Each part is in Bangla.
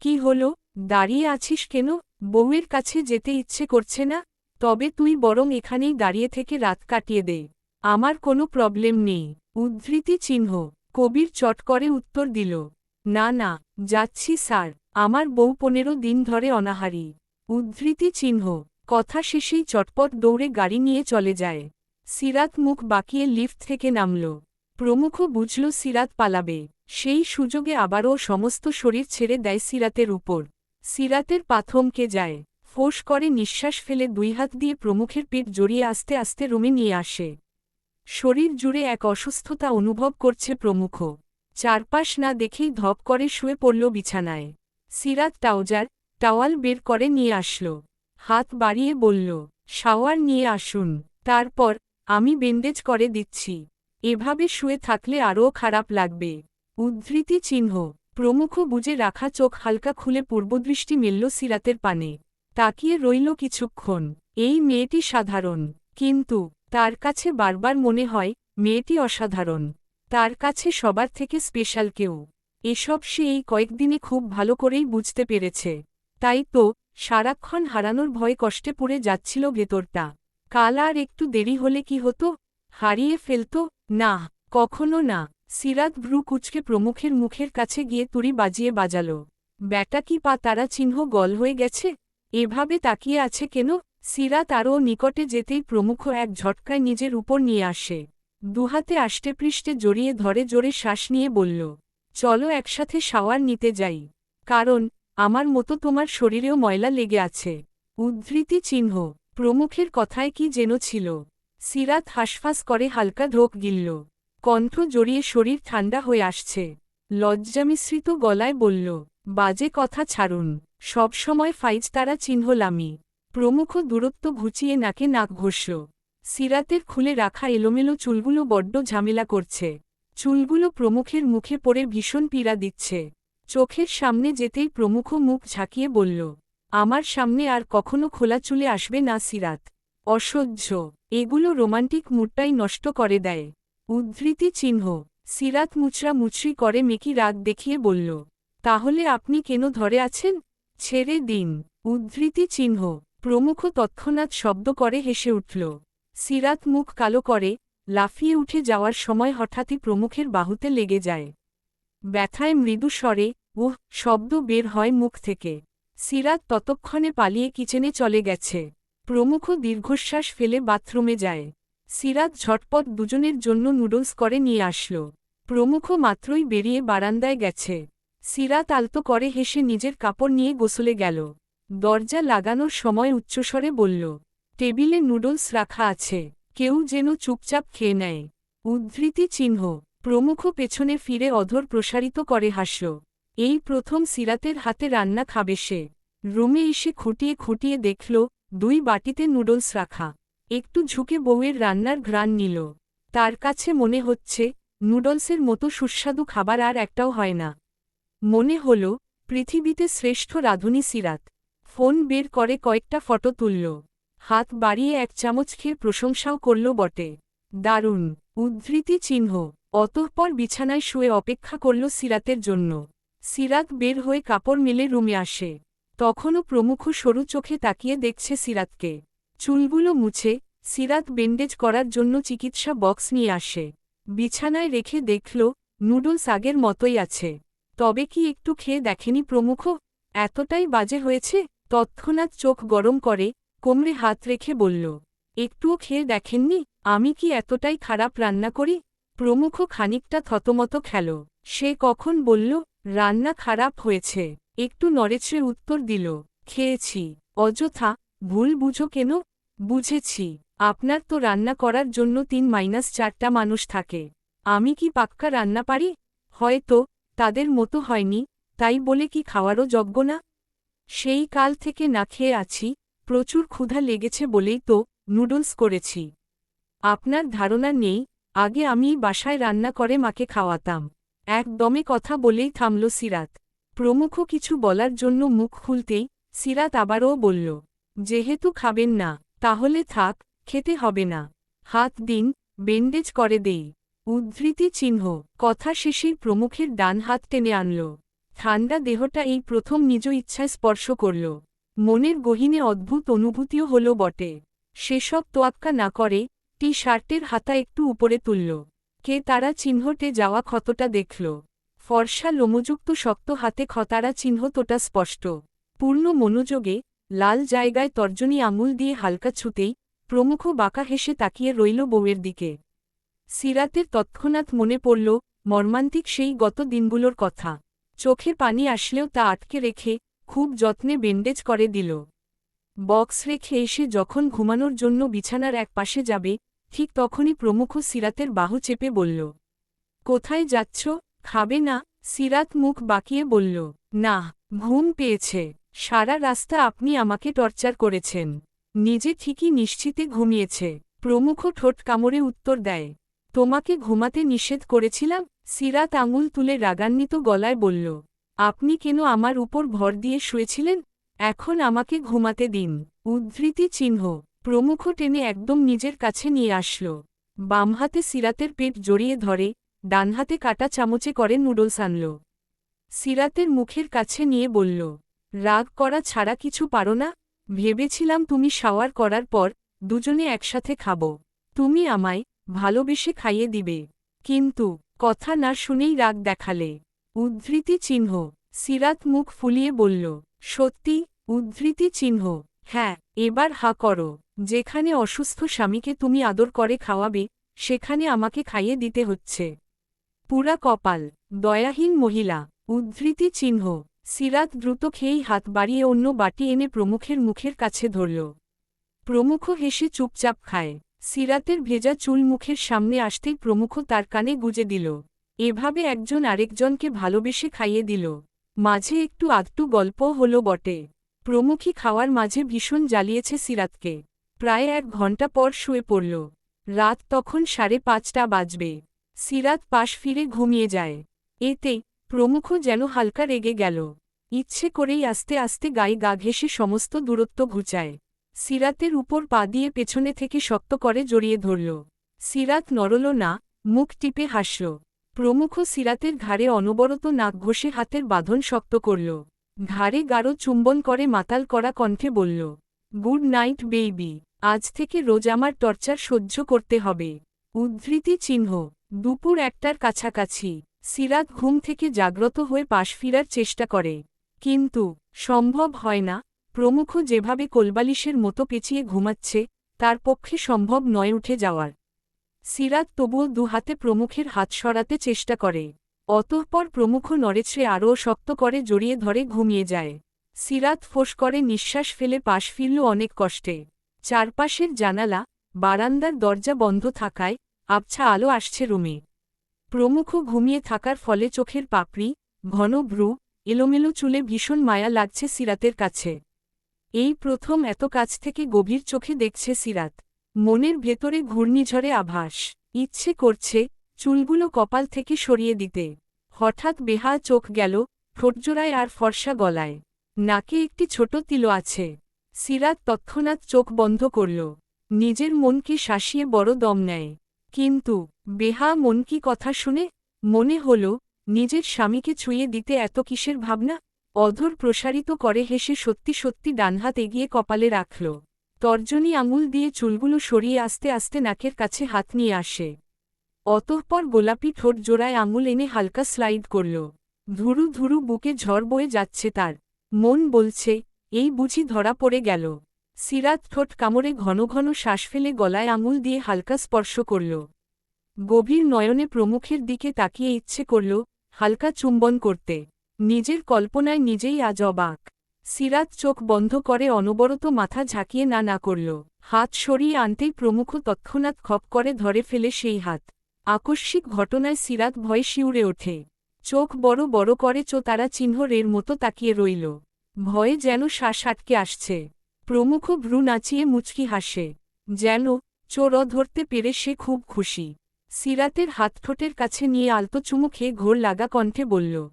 কি হল? দাঁড়িয়ে আছিস কেন? বউয়ের কাছে যেতে ইচ্ছে করছে না? তবে তুই বরং এখানেই দাঁড়িয়ে থেকে রাত কাটিয়ে দে। আমার কোনো প্রবলেম নেই। উদ্ধৃতি চিহ্ন। কবির চট করে উত্তর দিল, না না, যাচ্ছি স্যার। আমার বউ পনেরো দিন ধরে অনাহারি। উদ্ধৃতি চিহ্ন। কথা শেষেই চটপট দৌড়ে গাড়ি নিয়ে চলে যায়। সিরাত মুখ বাকিয়ে লিফট থেকে নামল। প্রমুখ বুঝল সিরাত পালাবে। সেই সুযোগে আবারও সমস্ত শরীর ছেড়ে দেয় সিরাতের উপর। সিরাতের পাথমকে যায়। ফোঁস করে নিঃশ্বাস ফেলে দুই হাত দিয়ে প্রমুখের পেট জড়িয়ে আস্তে আস্তে রুমে নিয়ে আসে। শরীর জুড়ে এক অসুস্থতা অনুভব করছে প্রমুখ। চারপাশ না দেখেই ধপ করে শুয়ে পড়ল বিছানায়। সিরাত টাউজার টাওয়াল বের করে নিয়ে আসল। হাত বাড়িয়ে বলল, শাওয়ার নিয়ে আসুন। তারপর আমি বেন্ডেজ করে দিচ্ছি। এভাবে শুয়ে থাকলে আরও খারাপ লাগবে। উদ্ধৃতি চিহ্ন। প্রমুখ বুঝে রাখা চোখ হালকা খুলে পূর্বদৃষ্টি মেলল সিরাতের পানে। তাকিয়ে রইল কিছুক্ষণ। এই মেয়েটি সাধারণ। কিন্তু তার কাছে বারবার মনে হয়, মেয়েটি অসাধারণ। তার কাছে সবার থেকে স্পেশাল কেউ। এসব সে এই কয়েকদিনে খুব ভালো করেই বুঝতে পেরেছে। তাই তো, সারাক্ষণ হারানোর ভয়ে কষ্টে পড়ে যাচ্ছিল ভেতরটা। কাল আর একটু দেরি হলে কি হতো? হারিয়ে ফেলত? না, কখনো না। সিরাত ভ্রু কুচকে প্রমুখের মুখের কাছে গিয়ে তুড়ি বাজিয়ে বাজাল। ব্যাটা কি পা তারা চিহ্ন গল হয়ে গেছে? এভাবে তাকিয়ে আছে কেন? সিরাত আরও নিকটে যেতেই প্রমুখ এক ঝটকায় নিজের উপর নিয়ে আসে। দুহাতে আষ্টে পৃষ্ঠে জড়িয়ে ধরে জোরে শ্বাস নিয়ে বলল, চলো একসাথে শাওয়ার নিতে যাই। কারণ, আমার মতো তোমার শরীরেও ময়লা লেগে আছে। উদ্ধৃতি চিহ্ন, প্রমুখের কথায় কি যেন ছিল। সিরাত হাসফাস করে হালকা ঢোক গিলল। কণ্ঠ জড়িয়ে শরীর ঠান্ডা হয়ে আসছে। লজ্জামিশ্রিত গলায় বলল, বাজে কথা ছাড়ুন। সবসময় ফাইজ তারা চিহ্নলামি প্রমুখ দূরত্ব ঘুচিয়ে নাকে নাক ঘষল। সিরাতের খুলে রাখা এলোমেলো চুলগুলো বড্ড ঝামেলা করছে। চুলগুলো প্রমুখের মুখে পড়ে ভীষণ পীড়া দিচ্ছে। চোখের সামনে যেতেই প্রমুখ মুখ ঝাঁকিয়ে বলল, আমার সামনে আর কখনো খোলা চুলে আসবে না সিরাত। অসহ্য। এগুলো রোমান্টিক মুডটাই নষ্ট করে দেয়। উদ্ধৃতি চিহ্ন, সিরাত মুচরা মুচড়ি করে মেকি রাগ দেখিয়ে বলল, তাহলে আপনি কেন ধরে আছেন? ছেড়ে দিন। উদ্ধৃতি চিহ্ন, প্রমুখ তৎক্ষণাৎ শব্দ করে হেসে উঠল। সিরাত মুখ কালো করে, লাফিয়ে উঠে যাওয়ার সময় হঠাৎই প্রমুখের বাহুতে লেগে যায়। ব্যথায় মৃদু স্বরে, উহ, শব্দ বের হয় মুখ থেকে। সিরাত ততক্ষণে পালিয়ে কিচেনে চলে গেছে। প্রমুখ দীর্ঘশ্বাস ফেলে বাথরুমে যায়। সিরাত ঝটপট দুজনের জন্য নুডলস করে নিয়ে আসল। প্রমুখ মাত্রই বেরিয়ে বারান্দায় গেছে। সিরাত আলতো করে হেসে নিজের কাপড় নিয়ে গোসলে গেল। দরজা লাগানোর সময় উচ্চস্বরে বলল, টেবিলে নুডলস রাখা আছে। কেউ যেন চুপচাপ খেয়ে নেয় উদ্ধৃতি চিহ্ন। প্রমুখ পেছনে ফিরে অধর প্রসারিত করে হাসল। এই প্রথম সিরাতের হাতে রান্না খাবে সে। রুমে এসে খুঁটিয়ে খুঁটিয়ে দেখল দুই বাটিতে নুডলস রাখা। একটু ঝুঁকে বউয়ের রান্নার ঘ্রাণ নিল। তার কাছে মনে হচ্ছে, নুডলসের মতো সুস্বাদু খাবার আর একটাও হয় না। মনে হল, পৃথিবীতে শ্রেষ্ঠ রাধুনী সিরাত। ফোন বের করে কয়েকটা ফটো তুলল। হাত বাড়িয়ে এক চামচ খেয়ে প্রশংসাও করল বটে। দারুণ, উদ্ধৃতি চিহ্ন। অতঃপর বিছানায় শুয়ে অপেক্ষা করল সিরাতের জন্য। সিরাত বের হয়ে কাপড় মেলে রুমে আসে। তখনও প্রমুখ সরু চোখে তাকিয়ে দেখছে সিরাতকে। চুলগুলো মুছে, সিরাত বেন্ডেজ করার জন্য চিকিৎসা বক্স নিয়ে আসে। বিছানায় রেখে দেখল, নুডলস আগের মতোই আছে। তবে কি একটু খেয়ে দেখেনি প্রমুখ? এতটাই বাজে হয়েছে? তৎক্ষণাৎ চোখ গরম করে, কোমরে হাত রেখে বলল, একটুও খেয়ে দেখেননি? আমি কি এতটাই খারাপ রান্না করি? প্রমুখ খানিকটা থতমত খেল। সে কখন বলল, রান্না খারাপ হয়েছে। একটু নড়েছে উত্তর দিল, খেয়েছি। অযথা, ভুল বুঝো কেন? বুঝেছি। আপনার তো রান্না করার জন্য তিন মাইনাস চারটা মানুষ থাকে। আমি কি পাক্কা রান্না পারি? হয়তো, তাদের মতো হয়নি, তাই বলে কি খাওয়ারও যজ্ঞ না? সেই কাল থেকে না খেয়ে আছি, প্রচুর ক্ষুধা লেগেছে বলেই তো নুডলস করেছি। আপনার ধারণা নেই, আগে আমি বাসায় রান্না করে মাকে খাওয়াতাম। একদমে কথা বলেই থামল সিরাত। প্রমুখ কিছু বলার জন্য মুখ খুলতেই সিরাত আবারও বলল, যেহেতু খাবেন না, তাহলে থাক, খেতে হবে না। হাত দিন বেন্ডেজ করে দেই। উদ্ধৃতি চিহ্ন, কথা শেষেই প্রমুখের ডান হাত টেনে আনল। ঠান্ডা দেহটা এই প্রথম নিজ ইচ্ছায় স্পর্শ করল। মনের গহীনে অদ্ভুত অনুভূতিও হল বটে। সেসব তোয়াক্কা না করে টি শার্টের হাতা একটু উপরে তুলল। কে তারা চিহ্নটে যাওয়া ক্ষতটা দেখল। ফর্সা লোমযুক্ত শক্ত হাতে খতারা চিহ্নতটা স্পষ্ট। পূর্ণ মনোযোগে, লাল জায়গায় তর্জনী আঙুল দিয়ে হালকা ছুতেই, প্রমুখ বাঁকা হেসে তাকিয়ে রইল বউয়ের দিকে। সিরাতের তৎক্ষণাৎ মনে পড়ল, মর্মান্তিক সেই গত দিনগুলোর কথা। চোখে পানি আসলেও তা আটকে রেখে, খুব যত্নে বেন্ডেজ করে দিল। বক্স রেখে এসে যখন ঘুমানোর জন্য বিছানার এক পাশে যাবে, ঠিক তখনই প্রমুখ সিরাতের বাহু চেপে বলল, কোথায় যাচ্ছ? খাবে না, সিরাত মুখ বাঁকিয়ে বলল, না, ঘুম পেয়েছে। সারা রাস্তা আপনি আমাকে টর্চার করেছেন। নিজে ঠিকই নিশ্চিতে ঘুমিয়েছে। প্রমুখ ঠোঁট কামড়ে উত্তর দেয়, তোমাকে ঘুমাতে নিষেধ করেছিলাম? সিরাত আঙুল তুলে রাগান্বিত গলায় বলল, আপনি কেন আমার উপর ভর দিয়ে শুয়েছিলেন? এখন আমাকে ঘুমাতে দিন। উদ্ধৃতি চিহ্ন, প্রমুখ টেনে একদম নিজের কাছে নিয়ে আসল। বাম হাতে সিরাতের পেট জড়িয়ে ধরে ডান হাতে কাটা চামচে করে নুডলস আনল। সিরাতের মুখের কাছে নিয়ে বলল, রাগ করা ছাড়া কিছু পারো না? ভেবেছিলাম তুমি শাওয়ার করার পর দুজনে একসাথে খাব। তুমি আমায় ভালোবেসে খাইয়ে দিবে। কিন্তু কথা না শুনেই রাগ দেখালে। উদ্ধৃতি চিহ্ন, সিরাত মুখ ফুলিয়ে বলল, সত্যি, উদ্ধৃতি চিহ্ন। হ্যাঁ এবার হা করো। যেখানে অসুস্থ স্বামীকে তুমি আদর করে খাওয়াবে, সেখানে আমাকে খাইয়ে দিতে হচ্ছে। পুরা কপাল, দয়াহীন মহিলা, উদ্ধৃতি চিহ্ন, সিরাত দ্রুত খেয়েই হাত বাড়িয়ে অন্য বাটি এনে প্রমুখের মুখের কাছে ধরল। প্রমুখ হেসে চুপচাপ খায়। সিরাতের ভেজা চুল মুখের সামনে আসতেই প্রমুখ তার কানে গুজে দিল। এভাবে একজন আরেকজনকে ভালোবেসে খাইয়ে দিল। মাঝে একটু আধটু গল্পও হল বটে। প্রমুখী খাওয়ার মাঝে ভীষণ জ্বালিয়েছে সিরাতকে। প্রায় এক ঘণ্টা পর শুয়ে পড়ল। রাত তখন সাড়ে পাঁচটা বাজবে। সিরাত পাশ ফিরে ঘুমিয়ে যায়। এতে প্রমুখ যেন হালকা রেগে গেল। ইচ্ছে করেই আস্তে আস্তে গায়ে গা ঘেসে সমস্ত দূরত্ব ঘুচায়। সিরাতের উপর পা দিয়ে পেছনে থেকে শক্ত করে জড়িয়ে ধরল। সিরাত নরল না, মুখ টিপে হাসল। প্রমুখ সিরাতের ঘাড়ে অনবরত নাক ঘষে হাতের বাঁধন শক্ত করল। ঘাড়ে গাঢ় চুম্বন করে মাতাল করা কণ্ঠে বলল, গুড নাইট বেইবি, আজ থেকে রোজ আমার টর্চার সহ্য করতে হবে। উদ্ধৃতি চিহ্ন দুপুর একটার কাছাকাছি, সিরাত ঘুম থেকে জাগ্রত হয়ে পাশ ফিরার চেষ্টা করে। কিন্তু, সম্ভব হয় না, প্রমুখ যেভাবে কোলবালিশের মতো পেঁচিয়ে ঘুমাচ্ছে, তার পক্ষে সম্ভব নয় উঠে যাওয়ার। সিরাত তবুও দুহাতে প্রমুখের হাত সরাতে চেষ্টা করে। অতঃপর প্রমুখ নড়েছে আরও শক্ত করে জড়িয়ে ধরে ঘুমিয়ে যায়। সিরাত ফোঁস করে নিঃশ্বাস ফেলে পাশ ফিরল অনেক কষ্টে। চারপাশের জানালা, বারান্দার দরজা বন্ধ থাকায় আবছা আলো আসছে রুমে। প্রমুখ ঘুমিয়ে থাকার ফলে চোখের পাপড়ি, ঘন ভ্রু, এলোমেলো চুলে ভীষণ মায়া লাগছে সিরাতের কাছে। এই প্রথম এত কাছ থেকে গভীর চোখে দেখছে সিরাত। মনের ভেতরে ঘূর্ণিঝড়ে আভাস। ইচ্ছে করছে চুলগুলো কপাল থেকে সরিয়ে দিতে। হঠাৎ বেহা চোখ গেল, ঠোঁটজোড়ায় আর ফর্সা গলায়। নাকে একটি ছোট তিলো আছে। সিরাত তৎক্ষণাৎ চোখ বন্ধ করল। নিজের মনকে শাসিয়ে বড় দম নেয়। কিন্তু, বেহা মন কি কথা শুনে, মনে হল, নিজের স্বামীকে ছুঁয়ে দিতে এত কিসের ভাবনা? অধর প্রসারিত করে হেসে সত্যি সত্যি ডানহাত এগিয়ে কপালে রাখল। তর্জনী আঙুল দিয়ে চুলগুলো সরিয়ে আস্তে আস্তে নাকের কাছে হাত নিয়ে আসে। অতঃপর গোলাপি ঠোঁট জোড়ায় আঙুল এনে হালকা স্লাইড করল। ধুরু ধুরু বুকে ঝড় বয়ে যাচ্ছে তার। মন বলছে, এই বুঝি ধরা পড়ে গেল। সিরাত ঠোঁট কামড়ে ঘন ঘন শ্বাস ফেলে গলায় আঙুল দিয়ে হালকা স্পর্শ করল। গভীর নয়নে প্রমুখের দিকে তাকিয়ে ইচ্ছে করল, হালকা চুম্বন করতে। নিজের কল্পনায় নিজেই আজ অবাক। সিরাত চোখ বন্ধ করে অনবরত মাথা ঝাঁকিয়ে না না করল। হাত সরিয়ে আনতেই প্রমুখ তৎক্ষণাৎ খপ করে ধরে ফেলে সেই হাত। আকস্মিক ঘটনায় সিরাত ভয়ে শিউরে ওঠে। চোখ বড় বড় করে চো তারা চিহ্ন রের মতো তাকিয়ে রইল। ভয়ে যেন শ্বাস আটকে আসছে। প্রমুখ ভ্রু নাচিয়ে মুচকি হাসে। যেন চোর ধরতে পেরে সে খুব খুশি। সিরাতের হাত ঠোঁটের কাছে নিয়ে আলতো চুমু খেয়ে ঘোর লাগা কণ্ঠে বলল,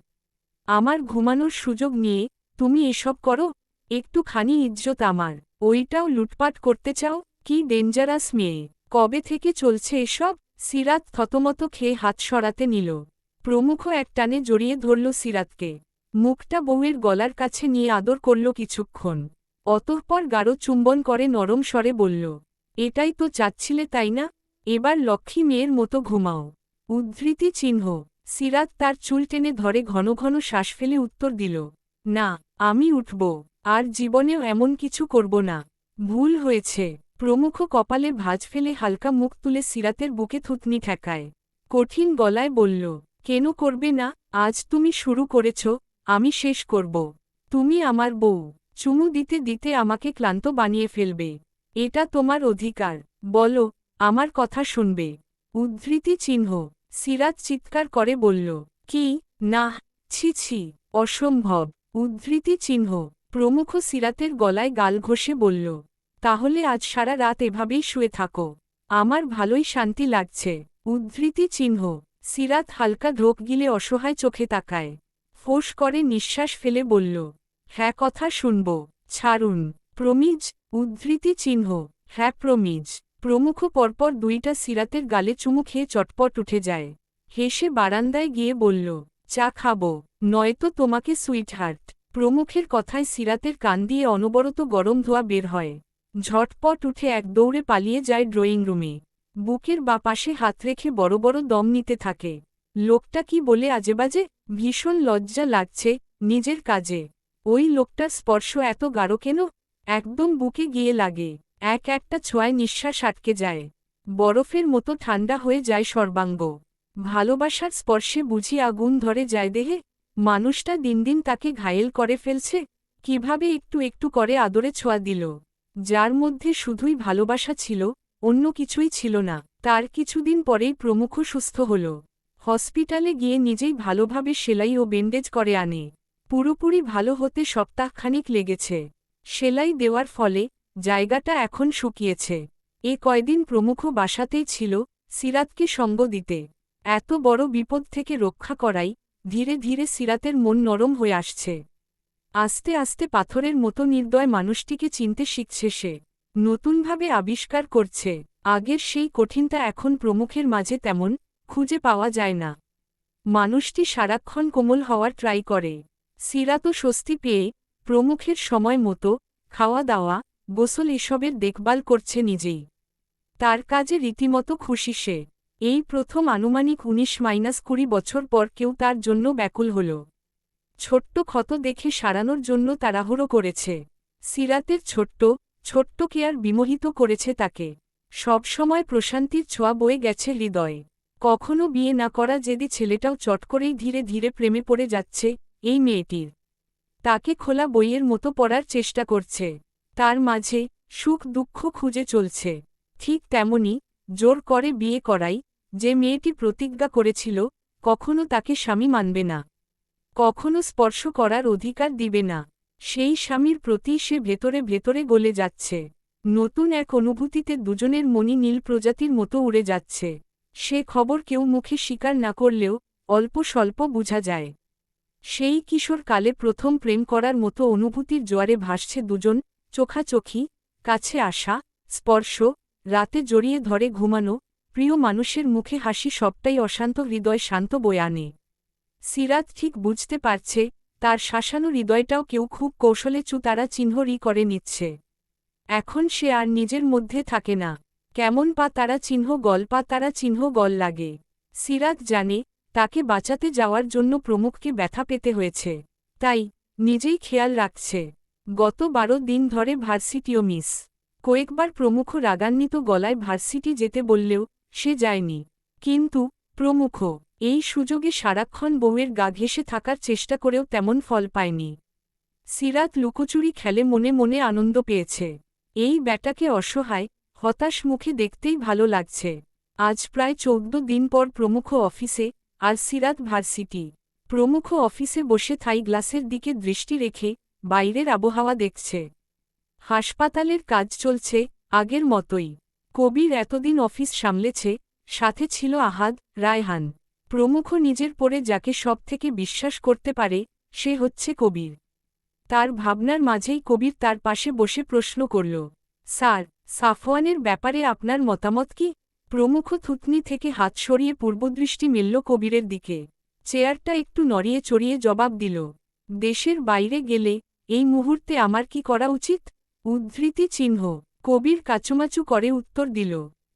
আমার ঘুমানোর সুযোগ নিয়ে তুমি এসব করো? একটু খানি ইজ্জত আমার। ওইটাও লুটপাট করতে চাও? কি ডেঞ্জারাস মেয়ে। কবে থেকে চলছে এসব? সিরাত থতমত খেয়ে হাত সরাতে নিল। প্রমুখ এক টানে জড়িয়ে ধরল সিরাতকে। মুখটা বউয়ের গলার কাছে নিয়ে আদর করল কিছুক্ষণ। অতঃপর গাঢ় চুম্বন করে নরম স্বরে বলল, এটাই তো চাচ্ছিলে, তাই না? এবার লক্ষ্মী মেয়ের মতো ঘুমাও। উদ্ধৃতি চিহ্ন সিরাত তার চুল টেনে ধরে ঘন ঘন শ্বাস ফেলে উত্তর দিল, না, আমি উঠব। আর জীবনেও এমন কিছু করব না। ভুল হয়েছে। প্রমুখ কপালে ভাজ ফেলে হালকা মুখ তুলে সিরাতের বুকে থুতনি ঠেকায়। কঠিন গলায় বলল, কেন করবে না? আজ তুমি শুরু করেছ, আমি শেষ করব। তুমি আমার বউ। চুমু দিতে দিতে আমাকে ক্লান্ত বানিয়ে ফেলবে। এটা তোমার অধিকার। বলো, আমার কথা শুনবে। উদ্ধৃতি চিহ্ন। সিরাত চিৎকার করে বলল, কি? না। ছি ছি। অসম্ভব। উদ্ধৃতি চিহ্ন। প্রমুখ সিরাতের গলায় গাল ঘষে বলল, তাহলে আজ সারা রাত এভাবেই শুয়ে থাকো। আমার ভালোই শান্তি লাগছে। উদ্ধৃতি চিহ্ন। সিরাত হালকা ঢোক গিলে অসহায় চোখে তাকায়। ফোঁস করে নিঃশ্বাস ফেলে বলল হ্যাঁ কথা শুনব। ছাড়ুন। প্রমিজ, উদ্ধৃতি চিহ্ন। হ্যাঁ প্রমিজ। প্রমুখ পরপর দুইটা সিরাতের গালে চুমু খেয়ে চটপট উঠে যায়। হেসে বারান্দায় গিয়ে বলল, চা খাব। নয়তো তোমাকে সুইটহার্ট। প্রমুখের কথায় সিরাতের কান দিয়ে অনবরত গরম ধোয়া বের হয়। ঝটপট উঠে এক দৌড়ে পালিয়ে যায় ড্রয়িং রুমে। বুকের বা পাশে হাত রেখে বড় বড় দম নিতে থাকে। লোকটা কি বলে আজেবাজে, ভীষণ লজ্জা লাগছে নিজের কাজে। ওই লোকটার স্পর্শ এত গাঢ় কেন? একদম বুকে গিয়ে লাগে। এক একটা ছোঁয়ায় নিঃশ্বাস আটকে যায়। বরফের মতো ঠান্ডা হয়ে যায় সর্বাঙ্গ। ভালোবাসার স্পর্শে বুঝি আগুন ধরে যায় দেহে? মানুষটা দিন দিন তাকে ঘায়েল করে ফেলছে। কীভাবে একটু একটু করে আদরে ছোঁয়া দিল? যার মধ্যে শুধুই ভালোবাসা ছিল, অন্য কিছুই ছিল না। তার কিছুদিন পরেই প্রমুখ সুস্থ হল। হসপিটালে গিয়ে নিজেই ভালোভাবে সেলাই ও বেন্ডেজ করে আনে। পুরোপুরি ভালো হতে সপ্তাহখানিক লেগেছে। সেলাই দেওয়ার ফলে জায়গাটা এখন শুকিয়েছে। এ কয়দিন প্রমুখ বাসাতেই ছিল সিরাতকে সঙ্গ দিতে। এত বড় বিপদ থেকে রক্ষা করাই ধীরে ধীরে সিরাতের মন নরম হয়ে আসছে। আস্তে আস্তে পাথরের মতো নির্দয় মানুষটিকে চিনতে শিখছে সে। নতুনভাবে আবিষ্কার করছে। আগের সেই কঠিনতা এখন প্রমুখের মাঝে তেমন খুঁজে পাওয়া যায় না। মানুষটি সারাক্ষণ কোমল হওয়ার ট্রাই করে। সিরাতও স্বস্তি পেয়ে প্রমুখের সময় মতো খাওয়া দাওয়া, গোসল এসবের দেখভাল করছে নিজেই। তার কাজে রীতিমতো খুশি সে। এই প্রথম আনুমানিক উনিশ মাইনাস কুড়ি বছর পর কেউ তার জন্য ব্যাকুল হল। ছোট্ট ক্ষত দেখে সারানোর জন্য তাড়াহুড়ো করেছে। সিরাতের ছোট্ট ছোট্ট কেয়ার বিমোহিত করেছে তাকে। সবসময় প্রশান্তির ছোঁয়া বয়ে গেছে হৃদয়ে। কখনো বিয়ে না করা যেদি ছেলেটাও চট করেই ধীরে ধীরে প্রেমে পড়ে যাচ্ছে এই মেয়েটির। তাকে খোলা বইয়ের মতো পড়ার চেষ্টা করছে। তার মাঝে সুখ দুঃখ খুঁজে চলছে। ঠিক তেমনি জোর করে বিয়ে করাই যে মেয়েটি প্রতিজ্ঞা করেছিল, কখনো তাকে স্বামী মানবে না। কখনো স্পর্শ করার অধিকার দিবে না। সেই স্বামীর প্রতি সে ভেতরে ভেতরে গলে যাচ্ছে। নতুন এক অনুভূতিতে দুজনের মনি নীল প্রজাতির মতো উড়ে যাচ্ছে। সে খবর কেউ মুখে স্বীকার না করলেও অল্প স্বল্প বুঝা যায়। সেই কিশোর কালে প্রথম প্রেম করার মতো অনুভূতির জোয়ারে ভাসছে দুজন, চোখাচোখি, কাছে আসা, স্পর্শ, রাতে জড়িয়ে ধরে ঘুমানো, প্রিয় মানুষের মুখে হাসি সবটাই অশান্ত হৃদয় শান্ত বয়ে আনে। সিরাত ঠিক বুঝতে পারছে, তার শাসানো হৃদয়টাও কেউ খুব কৌশলে চুতারা চিহ্নরই করে নিচ্ছে। এখন সে আর নিজের মধ্যে থাকে না। কেমন পা তারা চিহ্ন গল পা তারা চিহ্ন গল লাগে। সিরাত জানে তাকে বাঁচাতে যাওয়ার জন্য প্রমুখকে ব্যথা পেতে হয়েছে। তাই, নিজেই খেয়াল রাখছে। গত বারো দিন ধরে ভার্সিটিও মিস। কয়েকবার প্রমুখ রাগান্বিত গলায় ভার্সিটি যেতে বললেও সে যায়নি। কিন্তু, প্রমুখ এই সুযোগে সারাক্ষণ বউয়ের গা ঘেসে থাকার চেষ্টা করেও তেমন ফল পায়নি। সিরাত লুকোচুরি খেলে মনে মনে আনন্দ পেয়েছে। এই ব্যাটাকে অসহায়, হতাশ মুখে দেখতেই ভালো লাগছে। আজ প্রায় চৌদ্দ দিন পর প্রমুখ অফিসে আর সিরাত ভার্সিটি। প্রমুখ অফিসে বসে থাই গ্লাসের দিকে দৃষ্টি রেখে বাইরের আবহাওয়া দেখছে। হাসপাতালের কাজ চলছে আগের মতোই। কবির এতদিন অফিস সামলেছে, সাথে ছিল আহাদ, রায়হান। প্রমুখ নিজের পরে যাকে সব থেকে বিশ্বাস করতে পারে, সে হচ্ছে কবির। তার ভাবনার মাঝেই কবির তার পাশে বসে প্রশ্ন করল, স্যার, সাফওয়ানের ব্যাপারে আপনার মতামত কি? প্রমুখ থুতনি থেকে হাত সরিয়ে পূর্বদৃষ্টি মিলল কবিরের দিকে। চেয়ারটা একটু নড়িয়ে চড়িয়ে জবাব দিল, দেশের বাইরে গেলে এই মুহূর্তে আমার কি করা উচিত? উদ্ধৃতি চিহ্ন, কবির কাচুমাচু করে উত্তর দিল,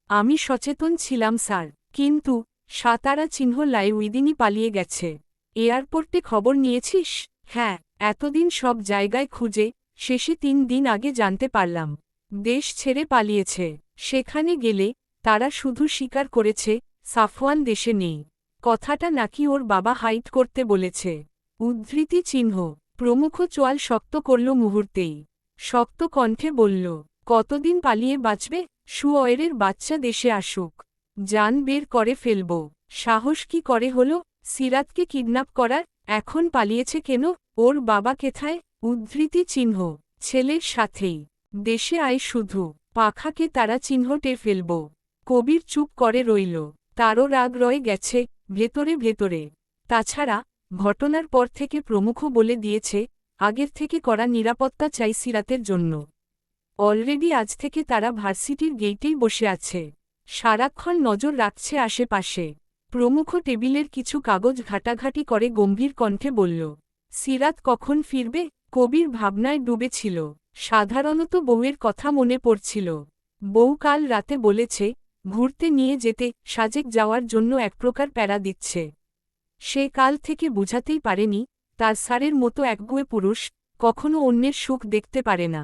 আমি সচেতন ছিলাম স্যার, কিন্তু সাতারা চিহ্ন লাই উইদিনই পালিয়ে গেছে। এয়ারপোর্টে খবর নিয়েছিস? হ্যাঁ এতদিন সব জায়গায় খুঁজে, শেষে তিন দিন আগে জানতে পারলাম। দেশ ছেড়ে পালিয়েছে, সেখানে গেলে তারা শুধু স্বীকার করেছে, সাফওয়ান দেশে নেই। কথাটা নাকি ওর বাবা হাইট করতে বলেছে। উদ্ধৃতি চিহ্ন, প্রমুখ চোয়াল শক্ত করল মুহূর্তেই। শক্ত কণ্ঠে বলল, কতদিন পালিয়ে বাঁচবে? সুঅয়ের বাচ্চা দেশে আসুক। যান বের করে ফেলব। সাহস কি করে হল? সিরাতকে কিডন্যাপ করার, এখন পালিয়েছে কেন? ওর বাবা কেথায়? উদ্ধৃতি চিহ্ন, ছেলের সাথেই। দেশে আয় শুধু। পাখাকে তারা চিহ্নটে ফেলব। কবির চুপ করে রইল। তারও রাগ রয়ে গেছে, ভেতরে ভেতরে। তাছাড়া, ঘটনার পর থেকে প্রমুখ বলে দিয়েছে, আগের থেকে করা নিরাপত্তা চাই সিরাতের জন্য। অলরেডি আজ থেকে তারা ভার্সিটির গেইটেই বসে আছে। সারাক্ষণ নজর রাখছে আশেপাশে। প্রমুখ টেবিলের কিছু কাগজ ঘাটাঘাটি করে গম্ভীর কণ্ঠে বলল, সিরাত কখন ফিরবে? কবির ভাবনায় ডুবেছিল। সাধারণত বউয়ের কথা মনে পড়ছিল। বউ কাল রাতে বলেছে ঘুরতে নিয়ে যেতে সাজেক যাওয়ার জন্য এক প্রকার প্যারা দিচ্ছে। সে কাল থেকে বুঝাতেই পারেনি, তার সারের মতো একগুয়ে পুরুষ কখনো অন্যের সুখ দেখতে পারে না।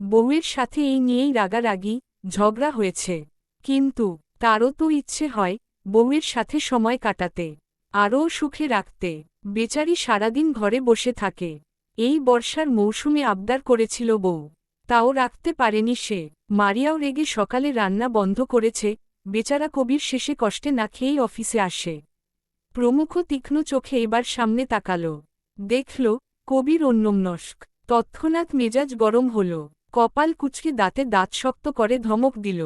বউয়ের সাথে এই নিয়েই রাগারাগি, ঝগড়া হয়েছে। কিন্তু তারও তো ইচ্ছে হয় বউয়ের সাথে সময় কাটাতে, আরও সুখে রাখতে। বেচারি সারাদিন ঘরে বসে থাকে। এই বর্ষার মৌসুমে আবদার করেছিল বউ। তাও রাখতে পারেনি সে। মারিয়াও রেগে সকালে রান্না বন্ধ করেছে, বেচারা কবির শেষে কষ্টে না খেয়েই অফিসে আসে। প্রমুখ তীক্ষ্ণ চোখে এবার সামনে তাকাল। দেখল, কবির অন্যমনস্ক। তৎক্ষণাৎ মেজাজ গরম হল। কপাল কুচকে দাঁতে দাঁত শক্ত করে ধমক দিল।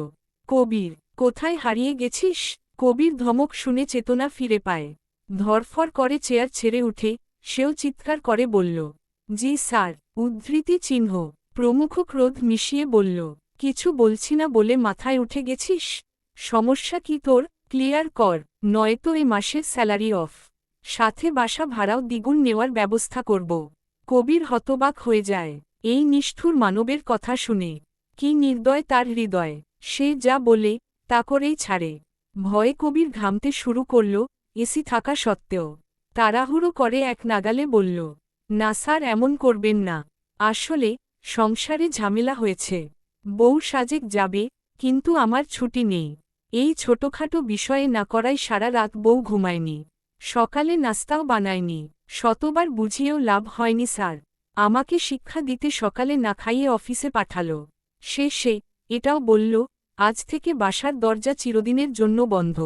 কবির, কোথায় হারিয়ে গেছিস? কবির ধমক শুনে চেতনা ফিরে পায়। ধরফর করে চেয়ার ছেড়ে উঠে, সেও চিৎকার করে বলল, জি স্যার, উদ্ধৃতি চিহ্ন। প্রমুখ ক্রোধ মিশিয়ে বলল, কিছু বলছি না বলে মাথায় উঠে গেছিস? সমস্যা কি তোর? ক্লিয়ার কর, নয়তো এ মাসের স্যালারি অফ। সাথে বাসা ভাড়াও দ্বিগুণ নেওয়ার ব্যবস্থা করব কবির হতবাক হয়ে যায়। এই নিষ্ঠুর মানবের কথা শুনে। কি নির্দয় তার হৃদয়। সে যা বলে, তা করেই ছাড়ে। ভয়ে কবির ঘামতে শুরু করল, এসি থাকা সত্ত্বেও। তাড়াহুড়ো করে এক নাগালে বলল, না স্যার, এমন করবেন না। আসলে সংসারে ঝামেলা হয়েছে। বউ সাজেক যাবে, কিন্তু আমার ছুটি নেই। এই ছোটখাটো বিষয়ে না করাই সারা রাত বউ ঘুমায়নি। সকালে নাস্তাও বানায়নি। শতবার বুঝিয়েও লাভ হয়নি স্যার। আমাকে শিক্ষা দিতে সকালে না খাইয়ে অফিসে পাঠাল। সে সে, এটাও বলল, আজ থেকে বাসার দরজা চিরদিনের জন্য বন্ধ।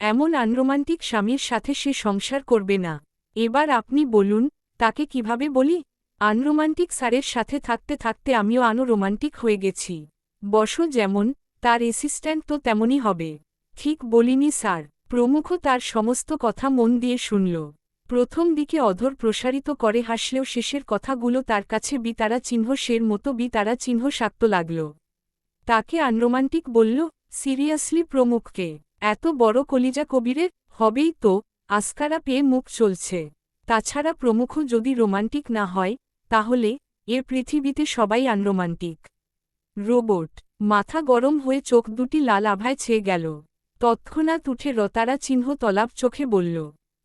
এমন আনরোমান্টিক স্বামীর সাথে সে সংসার করবে না। এবার আপনি বলুন, তাকে কীভাবে বলি? আনরোমান্টিক স্যারের সাথে থাকতে থাকতে আমিও আনো রোমান্টিক হয়ে গেছি। বসো যেমন, তার অ্যাসিস্ট্যান্ট তো তেমনই হবে। ঠিক বলিনি স্যার, প্রমুখ তার সমস্ত কথা মন দিয়ে শুনল। প্রথম দিকে অধর প্রসারিত করে হাসলেও শেষের কথাগুলো তার কাছে বিতারা চিহ্ন সের মতো বিতারা চিহ্ন শাক্ত লাগল। তাকে আনরোমান্টিক বলল, সিরিয়াসলি প্রমুখকে, এত বড় কলিজা কবিরের, হবেই তো, আসকারা পেয়ে মুখ চলছে। তাছাড়া প্রমুখ যদি রোমান্টিক না হয় তাহলে এ পৃথিবীতে সবাই আনরোমান্টিক রোবট, মাথা গরম হয়ে চোখ দুটি লাল আভায় ছেয়ে গেল। তৎক্ষণাৎ উঠে রতারা চিহ্ন তলাপ চোখে বলল,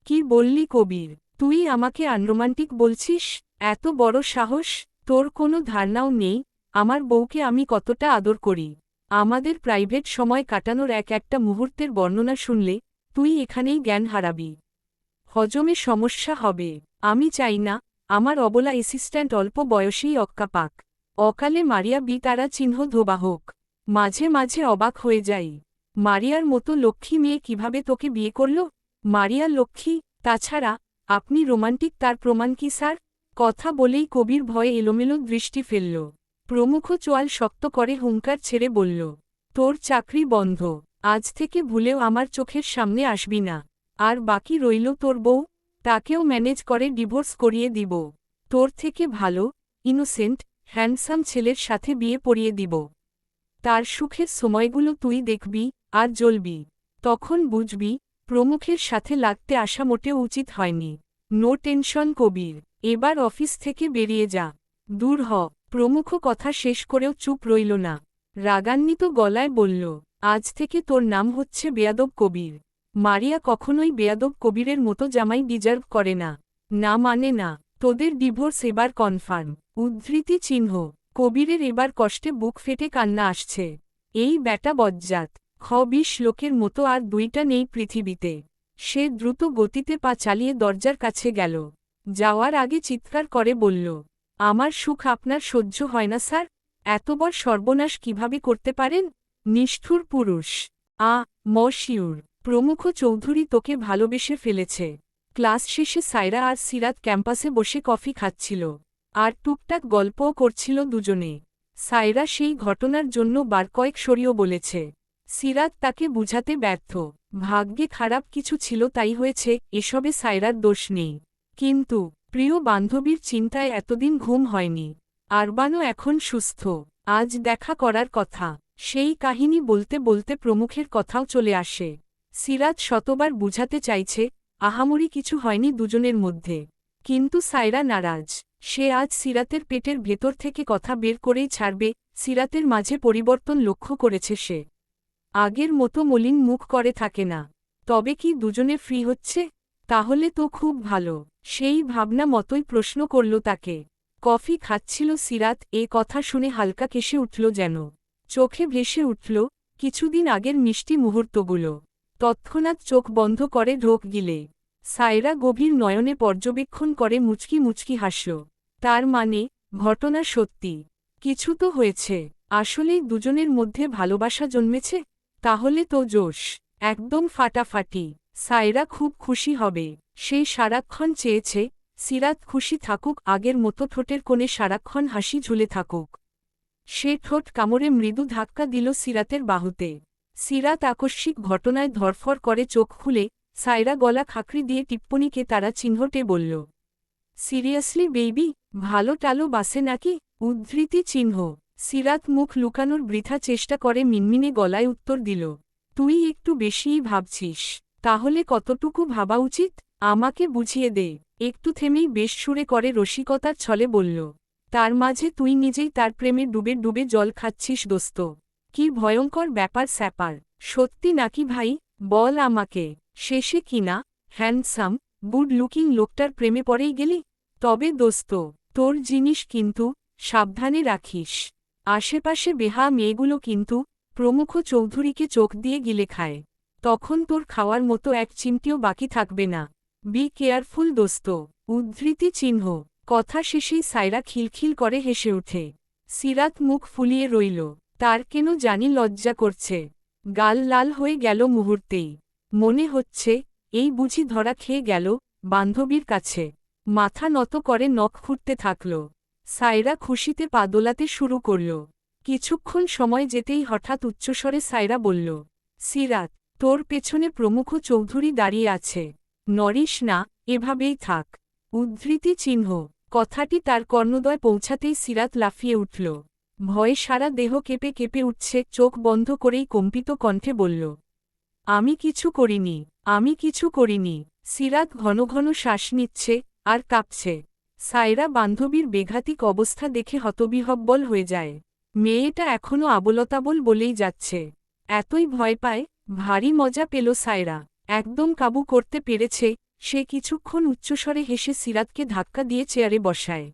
কি বললি কবির? তুই আমাকে আনরোমান্টিক বলছিস? এত বড় সাহস? তোর কোনো ধারণাও নেই? আমার বউকে আমি কতটা আদর করি? আমাদের প্রাইভেট সময় কাটানোর এক একটা মুহূর্তের বর্ণনা শুনলে তুই এখানেই জ্ঞান হারাবি। হজমে সমস্যা হবে। আমি চাই না আমার অবলা অ্যাসিস্ট্যান্ট অল্প বয়সেই অক্কা পাক। অকালে মারিয়া বি তারা চিহ্ন ধোবা হোক। মাঝে মাঝে অবাক হয়ে যাই। মারিয়ার মতো লক্ষ্মী মেয়ে কীভাবে তোকে বিয়ে করল? মারিয়া লক্ষ্মী, তাছাড়া আপনি রোমান্টিক তার প্রমাণ কি স্যার? কথা বলেই কবির ভয়ে এলোমেলো দৃষ্টি ফেলল। প্রমুখ চোয়াল শক্ত করে হুঙ্কার ছেড়ে বলল, তোর চাকরি বন্ধ। আজ থেকে ভুলেও আমার চোখের সামনে আসবি না। আর বাকি রইল তোর বউ তাকেও ম্যানেজ করে ডিভোর্স করিয়ে দিব। তোর থেকে ভালো, ইনোসেন্ট, হ্যান্ডসাম ছেলের সাথে বিয়ে পড়িয়ে দিব। তার সুখের সময়গুলো তুই দেখবি আর জ্বলবি। তখন বুঝবি প্রমুখের সাথে লাগতে আসা মোটেও উচিত হয়নি। নো টেনশন কবির, এবার অফিস থেকে বেরিয়ে যা। দূর হ। প্রমুখ কথা শেষ করেও চুপ রইল না। রাগান্বিত গলায় বলল, আজ থেকে তোর নাম হচ্ছে বেয়াদব কবির। মারিয়া কখনোই বেয়াদব কবিরের মতো জামাই ডিজার্ভ করে না। না মানে না, তোদের ডিভোর্স এবার কনফার্ম। উদ্ধৃতি চিহ্ন, কবিরের এবার কষ্টে বুক ফেটে কান্না আসছে। এই ব্যাটা বজ্জাত, খ বিশ লোকের মতো আর দুইটা নেই পৃথিবীতে। সে দ্রুত গতিতে পা চালিয়ে দরজার কাছে গেল। যাওয়ার আগে চিৎকার করে বলল, আমার সুখ আপনার সহ্য হয় না স্যার। এত বড় সর্বনাশ কীভাবে করতে পারেন? নিষ্ঠুর পুরুষ। আ, মশিউর। প্রমুখ চৌধুরী তোকে ভালোবেসে ফেলেছে। ক্লাস শেষে সাইরা আর সিরাত ক্যাম্পাসে বসে কফি খাচ্ছিল। আর টুকটাক গল্পও করছিল দুজনে। সাইরা সেই ঘটনার জন্য বার কয়েক সরিও বলেছে। সিরাত তাকে বুঝাতে ব্যর্থ। ভাগ্যে খারাপ কিছু ছিল তাই হয়েছে, এসবে সাইরার দোষ নেই। কিন্তু প্রিয় বান্ধবীর চিন্তায় এতদিন ঘুম হয়নি। আরবানও এখন সুস্থ। আজ দেখা করার কথা। সেই কাহিনী বলতে বলতে প্রমুখের কথাও চলে আসে। সিরাত শতবার বুঝাতে চাইছে, আহামরি কিছু হয়নি দুজনের মধ্যে। কিন্তু সাইরা নারাজ। সে আজ সিরাতের পেটের ভেতর থেকে কথা বের করেই ছাড়বে, সিরাতের মাঝে পরিবর্তন লক্ষ্য করেছে সে। আগের মতো মলিন মুখ করে থাকে না। তবে কি দুজনে ফ্রি হচ্ছে? তাহলে তো খুব ভালো। সেই ভাবনা মতোই প্রশ্ন করল তাকে। কফি খাচ্ছিল সিরাত, এ কথা শুনে হালকা কেসে উঠল যেন। চোখে ভেসে উঠল, কিছুদিন আগের মিষ্টি মুহূর্তগুলো। তৎক্ষণাৎ চোখ বন্ধ করে ঢোক গিলে। সায়রা গভীর নয়নে পর্যবেক্ষণ করে মুচকি মুচকি হাসল তার মানে ঘটনা সত্যি। কিছু তো হয়েছে। আসলেই দুজনের মধ্যে ভালোবাসা জন্মেছে? তাহলে তো জোশ। একদম ফাটাফাটি। সায়রা খুব খুশি হবে। সেই সারাক্ষণ চেয়েছে, সিরাত খুশি থাকুক, আগের মতো ঠোঁটের কোণে সারাক্ষণ হাসি ঝুলে থাকুক। সে ঠোঁট কামড়ে মৃদু ধাক্কা দিল সিরাতের বাহুতে। সিরাত আকস্মিক ঘটনায় ধরফর করে চোখ খুলে সায়রা গলা খাকরি দিয়ে টিপ্পনিকে তারা চিহ্নটে বলল, সিরিয়াসলি বেবি, ভালো টালো বাসে নাকি? উদ্ধৃতি চিহ্ন। সিরাত মুখ লুকানোর বৃথা চেষ্টা করে মিনমিনে গলায় উত্তর দিল, তুই একটু বেশিই ভাবছিস, তাহলে কতটুকু ভাবা উচিত? আমাকে বুঝিয়ে দে। একটু থেমেই বেশ সুরে করে রসিকতার ছলে বলল, তার মাঝে তুই নিজেই তার প্রেমে ডুবে ডুবে জল খাচ্ছিস, দোস্ত। কি ভয়ঙ্কর ব্যাপার স্যাপার। সত্যি নাকি ভাই? বল আমাকে। শেষে কিনা হ্যান্ডসাম, গুড লুকিং লোকটার প্রেমে পড়েই গেলি? তবে দোস্ত, তোর জিনিস কিন্তু সাবধানে রাখিস। আশেপাশে বেহা মেয়েগুলো কিন্তু প্রমুখ চৌধুরীকে চোখ দিয়ে গিলে খায়। তখন তোর খাওয়ার মতো এক চিমটিও বাকি থাকবে না। বি কেয়ারফুল দোস্ত। উদ্ধৃতি চিহ্ন। কথা শেষেই সাইরা খিলখিল করে হেসে ওঠে। সিরাত মুখ ফুলিয়ে রইল। তার কেন জানি লজ্জা করছে। গাল লাল হয়ে গেল মুহূর্তেই। মনে হচ্ছে, এই বুঝি ধরা খেয়ে গেল বান্ধবীর কাছে। মাথা নত করে নখ খুঁড়তে থাকল। সাইরা খুশিতে পা দোলাতে শুরু করল। কিছুক্ষণ সময় যেতেই হঠাৎ উচ্চস্বরে সাইরা বলল, সিরাত, তোর পেছনে প্রমুখ চৌধুরী দাঁড়িয়ে আছে। নরিস না, এভাবেই থাক। উদ্ধৃতি চিহ্ন। কথাটি তার কর্ণদয় পৌঁছাতেই সিরাত লাফিয়ে উঠল। ভয়ে সারা দেহ কেঁপে কেঁপে উঠছে, চোখ বন্ধ করেই কম্পিত কণ্ঠে বলল, আমি কিছু করিনি, আমি কিছু করিনি। সিরাত ঘন ঘন শ্বাস নিচ্ছে আর কাঁপছে। সায়রা বান্ধবীর বেঘাতিক অবস্থা দেখে হতবিহব্বল হয়ে যায়। মেয়েটা এখনও আবলতাবল বলেই যাচ্ছে। এতই ভয় পায়, ভারী মজা পেল সায়রা। একদম কাবু করতে পেরেছে, সে কিছুক্ষণ উচ্চস্বরে হেসে সিরাতকে ধাক্কা দিয়ে চেয়ারে বসায়।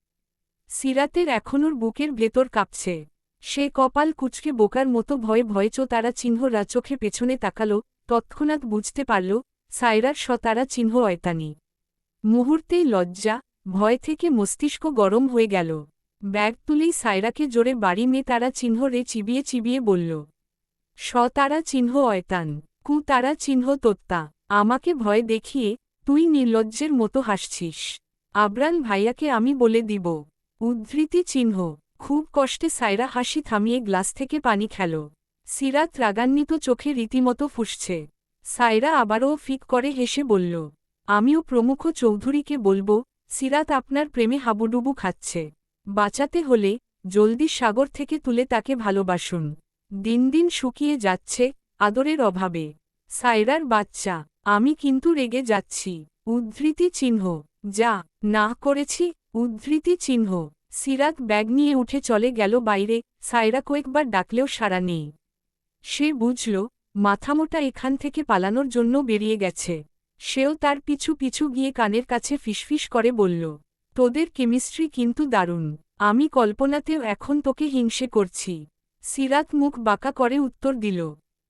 সিরাতের এখনোর বুকের ভেতর কাঁপছে। সে কপাল কুচকে বোকার মতো ভয়ে ভয়েচো তারা চিহ্ন চোখে পেছনে তাকালো, তৎক্ষণাৎ বুঝতে পারল, সায়রার সতারা চিহ্ন অয়তানি। মুহূর্তেই লজ্জা, ভয় থেকে মস্তিষ্ক গরম হয়ে গেল। ব্যাগ তুলেই সায়রাকে জোরে বাড়ি মেয়ে তারা চিহ্ন রে চিবিয়ে চিবিয়ে বলল সতারা চিহ্ন অয়তান, কু তারা চিহ্ন তোত্তা, আমাকে ভয় দেখিয়ে তুই নির্লজ্জের মতো হাসছিস। আবরান ভাইয়াকে আমি বলে দিব। উদ্ধৃতি চিহ্ন। খুব কষ্টে সায়রা হাসি থামিয়ে গ্লাস থেকে পানি খেল। সিরাত রাগান্বিত চোখে রীতিমতো ফুসছে। সায়রা আবারও ফিক করে হেসে বলল, আমিও প্রমুখ চৌধুরীকে বলব, সিরাত আপনার প্রেমে হাবুডুবু খাচ্ছে। বাঁচাতে হলে জলদি সাগর থেকে তুলে তাকে ভালোবাসুন। দিন দিন শুকিয়ে যাচ্ছে আদরের অভাবে। সায়রার বাচ্চা, আমি কিন্তু রেগে যাচ্ছি। উদ্ধৃতি চিহ্ন, যা না করেছি উদ্ধৃতি চিহ্ন। সিরাত ব্যাগ নিয়ে উঠে চলে গেল বাইরে, সায়রা কয়েকবার ডাকলেও সাড়া নেই। সে বুঝল, মাথামোটা এখান থেকে পালানোর জন্য বেরিয়ে গেছে। সেও তার পিছু পিছু গিয়ে কানের কাছে ফিসফিস করে বলল, তোদের কেমিস্ট্রি কিন্তু দারুণ। আমি কল্পনাতেও এখন তোকে হিংসে করছি। সিরাত মুখ বাঁকা করে উত্তর দিল,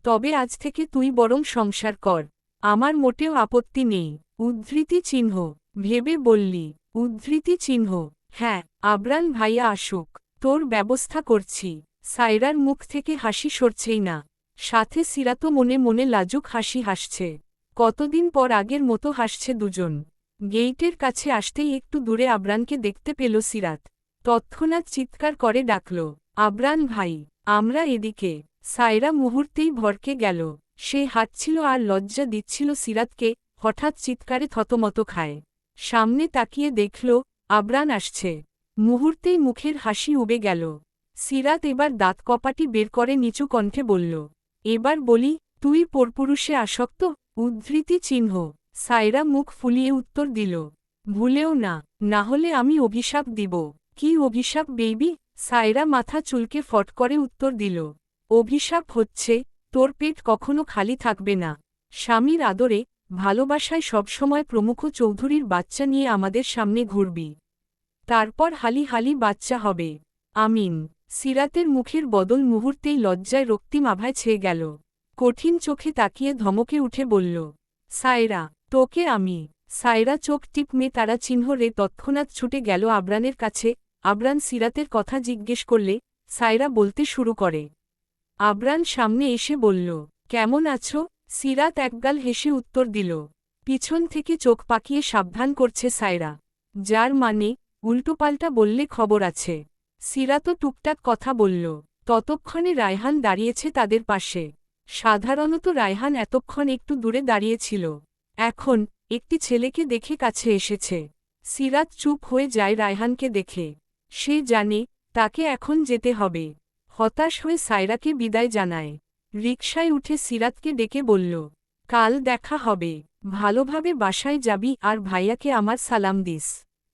তবে আজ থেকে তুই বরং সংসার কর। আমার মোটেও আপত্তি নেই। উদ্ধৃতি চিহ্ন। ভেবে বললি, উদ্ধৃতি চিহ্ন হ্যাঁ আবরান ভাইয়া আসুক, তোর ব্যবস্থা করছি। সায়রার মুখ থেকে হাসি সরছেই না। সাথে সিরাতো মনে মনে লাজুক হাসি হাসছে। কতদিন পর আগের মতো হাসছে দুজন। গেইটের কাছে আসতেই একটু দূরে আবরানকে দেখতে পেল সিরাত। তৎক্ষণাৎ চিৎকার করে ডাকল, আবরান ভাই, আমরা এদিকে। সায়রা মুহূর্তেই ভরকে গেল। সে হাঁটছিল আর লজ্জা দিচ্ছিল সিরাতকে, হঠাৎ চিৎকারে থতমত খায়। সামনে তাকিয়ে দেখল, আবরান আসছে। মুহূর্তেই মুখের হাসি উবে গেল। সিরাত এবার দাঁত কপাটি বের করে নিচু কণ্ঠে বলল, এবার বলি, তুই পরপুরুষে আসক্ত, উদ্ধৃতি চিহ্ন। সায়রা মুখ ফুলিয়ে উত্তর দিল, ভুলেও না না হলে আমি অভিশাপ দিব। কি অভিশাপ বেবি? সায়রা মাথা চুলকে ফট করে উত্তর দিল, অভিশাপ হচ্ছে, তোর পেট কখনো খালি থাকবে না। স্বামীর আদরে ভালোবাসায় সবসময় প্রমুখ চৌধুরীর বাচ্চা নিয়ে আমাদের সামনে ঘুরবি। তারপর হালি হালি বাচ্চা হবে। আমিন। সিরাতের মুখের বদল মুহূর্তেই লজ্জায় রক্তিম আভায় ছেয়ে গেল। কঠিন চোখে তাকিয়ে ধমকে উঠে বলল, সায়রা, তোকে আমি। সায়রা চোখ টিপ মে তারা চিহ্ন রে তৎক্ষণাৎ ছুটে গেল আবরানের কাছে। আবরান সিরাতের কথা জিজ্ঞেস করলে সায়রা বলতে শুরু করে। আবরান সামনে এসে বলল, কেমন আছো? সিরাত একগাল হেসে উত্তর দিল, পিছন থেকে চোখ পাকিয়ে সাবধান করছে সায়রা। যার মানে উল্টোপাল্টা বললে খবর আছে। সিরাতও টুকটাক কথা বলল, ততক্ষণে রায়হান দাঁড়িয়েছে তাদের পাশে। সাধারণত রায়হান এতক্ষণ একটু দূরে দাঁড়িয়েছিল। এখন, একটি ছেলেকে দেখে কাছে এসেছে। সিরাত চুপ হয়ে যায় রায়হানকে দেখে। সে জানে, তাকে এখন যেতে হবে। হতাশ হয়ে সায়রাকে বিদায় জানায়। রিকশায় উঠে সিরাতকে ডেকে বলল, কাল দেখা হবে, ভালোভাবে বাসায় যাবি আর ভাইয়াকে আমার সালাম দিস।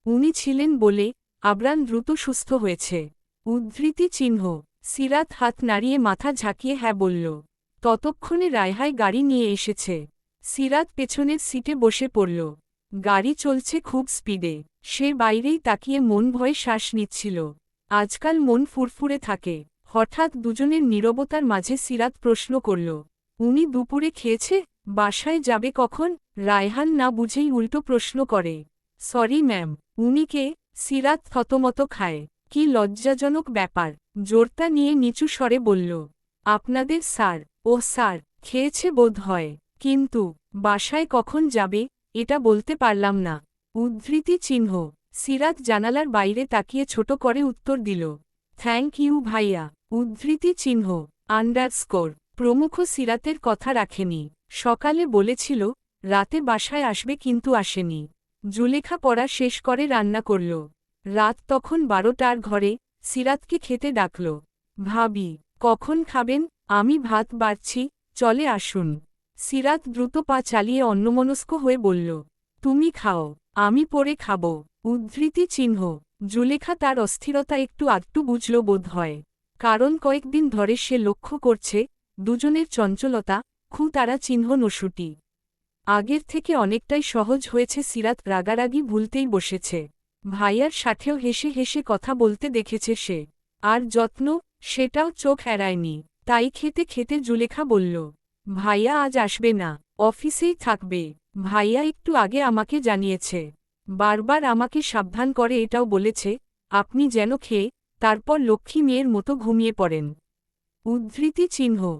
উনি ছিলেন বলে আবরান দ্রুত সুস্থ হয়েছে। উদ্ধৃতি চিহ্ন, সিরাত হাত নাড়িয়ে মাথা ঝাঁকিয়ে হ্যাঁ বলল, ততক্ষণে রায়হায় গাড়ি নিয়ে এসেছে। সিরাত পেছনের সিটে বসে পড়ল। গাড়ি চলছে খুব স্পিডে। সে বাইরেই তাকিয়ে মন ভয়ে শ্বাস নিচ্ছিল। আজকাল মন ফুরফুরে থাকে। হঠাৎ দুজনের নীরবতার মাঝে সিরাত প্রশ্ন করল, উনি দুপুরে খেয়েছে? বাসায় যাবে কখন? রায়হান না বুঝেই উল্টো প্রশ্ন করে, সরি ম্যাম, উনি কে? সিরাত থতমত খায়, কি লজ্জাজনক ব্যাপার। জোরতা নিয়ে নিচু স্বরে বলল, আপনাদের স্যার, ও স্যার, খেয়েছে বোধ হয়, কিন্তু বাসায় কখন যাবে, এটা বলতে পারলাম না। উদ্ধৃতি চিহ্ন, সিরাত জানালার বাইরে তাকিয়ে ছোট করে উত্তর দিল, থ্যাংক ইউ ভাইয়া। উদ্ধৃতি চিহ্ন আন্ডারস্কোর প্রমুখ সিরাতের কথা রাখেনি। সকালে বলেছিল, রাতে বাসায় আসবে কিন্তু আসেনি। জুলেখা পড়া শেষ করে রান্না করল। রাত তখন বারোটার ঘরে সিরাতকে খেতে ডাকল। ভাবি, কখন খাবেন? আমি ভাত বাড়ছি, চলে আসুন। সিরাত দ্রুত পা চালিয়ে অন্যমনস্ক হয়ে বলল, তুমি খাও, আমি পরে খাব। উদ্ধৃতি চিহ্ন, জুলেখা তার অস্থিরতা একটু আধটু বুঝল বোধ হয়। কারণ কয়েকদিন ধরে সে লক্ষ্য করছে, দুজনের চঞ্চলতা খু তারা চিহ্ন নসুটি আগের থেকে অনেকটাই সহজ হয়েছে সিরাত রাগারাগি ভুলতেই বসেছে। ভাইয়ার সাথেও হেসে হেসে কথা বলতে দেখেছে সে। আর যত্ন, সেটাও চোখ এড়ায়নি। তাই খেতে খেতে জুলেখা বলল, ভাইয়া আজ আসবে না, অফিসেই থাকবে। ভাইয়া একটু আগে আমাকে জানিয়েছে। বারবার আমাকে সাবধান করে এটাও বলেছে, আপনি যেন খেয়ে তারপর লক্ষ্মী মেয়ের মতো ঘুমিয়ে পড়েন। উদ্ধৃতি চিহ্ন